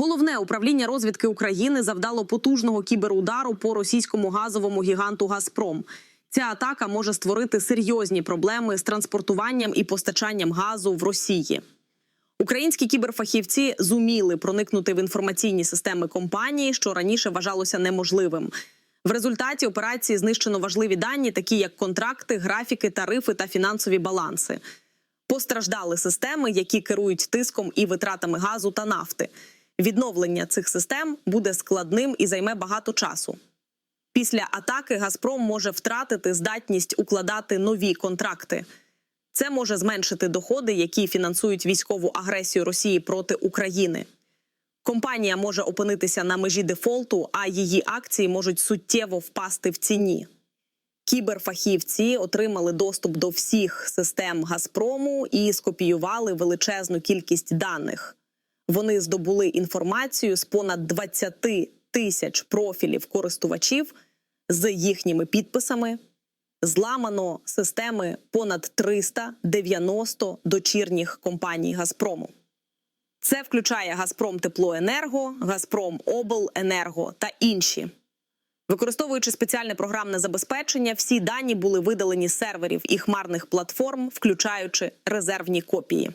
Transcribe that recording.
Головне управління розвідки України завдало потужного кіберудару по російському газовому гіганту Газпром. Ця атака може створити серйозні проблеми з транспортуванням і постачанням газу в Росії. Українські кіберфахівці зуміли проникнути в інформаційні системи компанії, що раніше вважалося неможливим. В результаті операції знищено важливі дані, такі як контракти, графіки, тарифи та фінансові баланси. Постраждали системи, які керують тиском і витратами газу та нафти. Відновлення цих систем буде складним і займе багато часу. Після атаки Газпром може втратити здатність укладати нові контракти. Це може зменшити доходи, які фінансують військову агресію Росії проти України. Компанія може опинитися на межі дефолту, а її акції можуть суттєво впасти в ціні. Кіберфахівці отримали доступ до всіх систем Газпрому і скопіювали величезну кількість даних. Вони здобули інформацію з понад 20 тисяч профілів користувачів з їхніми підписами. Зламано системи понад 390 дочірніх компаній Газпрому. Це включає Газпром Теплоенерго, Газпром Обленерго та інші. Використовуючи спеціальне програмне забезпечення, всі дані були видалені з серверів і хмарних платформ, включаючи резервні копії.